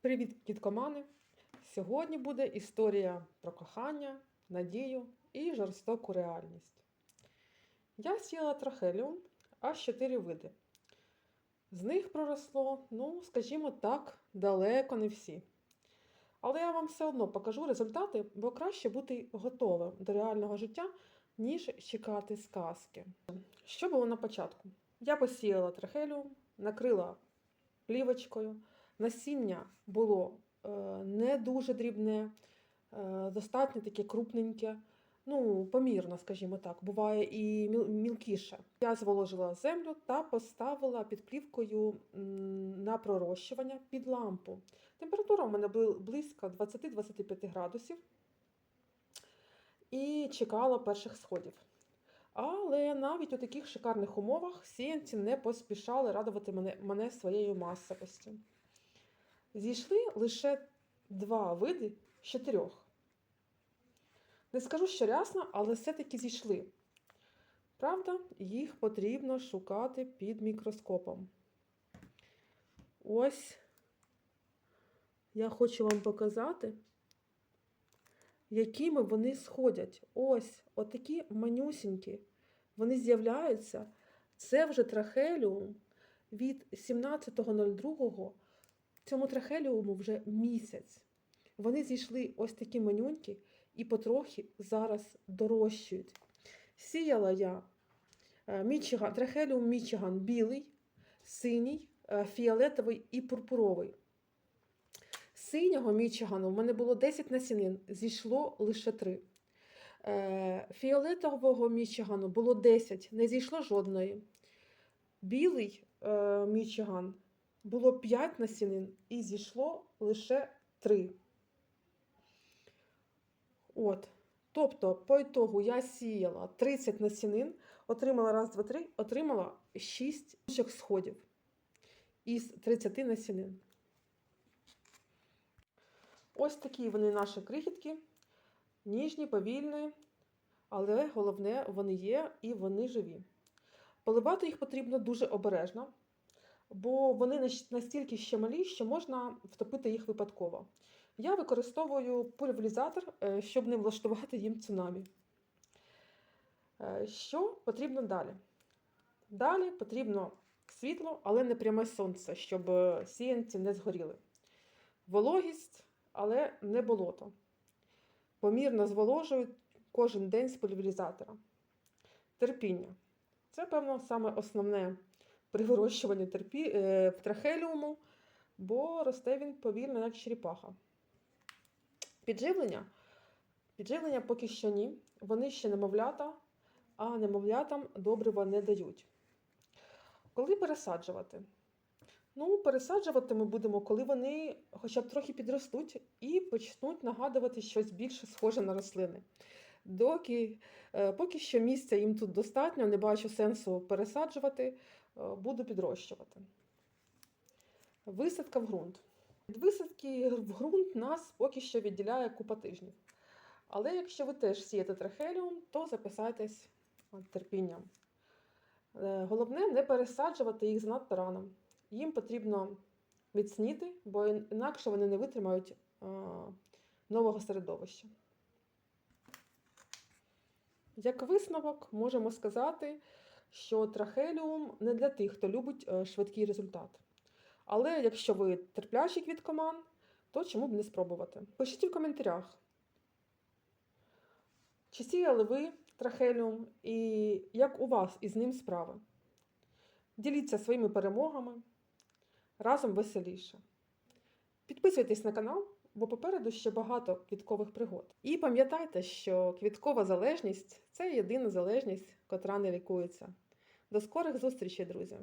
Привіт, кіткомани! Сьогодні буде історія про кохання, надію і жорстоку реальність. Я сіла трахеліум аж чотири види. З них проросло, ну, скажімо так, далеко не всі. Але я вам все одно покажу результати, бо краще бути готовим до реального життя, ніж чекати сказки. Що було на початку? Я посіяла трахеліум, накрила плівочкою. Насіння було е, не дуже дрібне, е, достатньо таке крупненьке, ну, помірно, скажімо так, буває і мілкіше. Я зволожила землю та поставила під плівкою на пророщування під лампу. Температура у мене була близько 20-25 градусів і чекала перших сходів. Але навіть у таких шикарних умовах сіянці не поспішали радувати мене, мене своєю масовістю. Зійшли лише два види з чотирьох. Не скажу, що рясно, але все-таки зійшли. Правда, їх потрібно шукати під мікроскопом. Ось я хочу вам показати, якими вони сходять. Ось, отакі манюсінькі. Вони з'являються. Це вже трахеліум від 17.02. Цьому трахеліуму вже місяць. Вони зійшли ось такі манюнькі і потрохи зараз дорощують. Сіяла я е, Мічиган, трахеліум Мічиган білий, синій, е, фіолетовий і пурпуровий. Синього Мічигану в мене було 10 насінин, зійшло лише 3. Е, Фіолетового Мічигану було 10, не зійшло жодної. Білий Мічиган було 5 насінин і зійшло лише 3. От. Тобто, по ітогу я сіяла 30 насінин, отримала раз, два, три, отримала 6 сходів із 30 насінин. Ось такі вони наші крихітки. Ніжні, повільні, але головне, вони є і вони живі. Поливати їх потрібно дуже обережно, бо вони настільки ще малі, що можна втопити їх випадково. Я використовую пульверізатор, е, щоб не влаштувати їм цунамі. Е, Що потрібно далі? Далі потрібно світло, але не пряме сонце, щоб е, сіянці не згоріли. Вологість, але не болото. Помірно зволожують кожен день з пульверізатора. Терпіння. Це, певно, саме основне при вирощуванні терпі... е, трахеліуму, бо росте він повільно, як черепаха. Підживлення. Підживлення поки що ні. Вони ще немовлята, а немовлятам добрива не дають. Коли пересаджувати? Ну, пересаджувати ми будемо, коли вони хоча б трохи підростуть і почнуть нагадувати щось більше схоже на рослини. Доки, е, поки що місця їм тут достатньо, не бачу сенсу пересаджувати, буду підрощувати. Висадка в ґрунт. Від висадки в ґрунт нас поки що відділяє купа тижнів. Але якщо ви теж сієте трахеліум, то записайтесь терпінням. Е, Головне не пересаджувати їх занадто рано. Їм потрібно міцніти, бо інакше вони не витримають е, нового середовища. Як висновок, можемо сказати, що трахеліум не для тих, хто любить е, швидкий результат. Але якщо ви терплячий квіткоман, то чому б не спробувати? Пишіть у коментарях, чи сіяли ви трахеліум і як у вас із ним справи. Діліться своїми перемогами, разом веселіше. Підписуйтесь на канал, бо попереду ще багато квіткових пригод. І пам'ятайте, що квіткова залежність це єдина залежність, котра не лікується. До скорих зустрічей, друзі!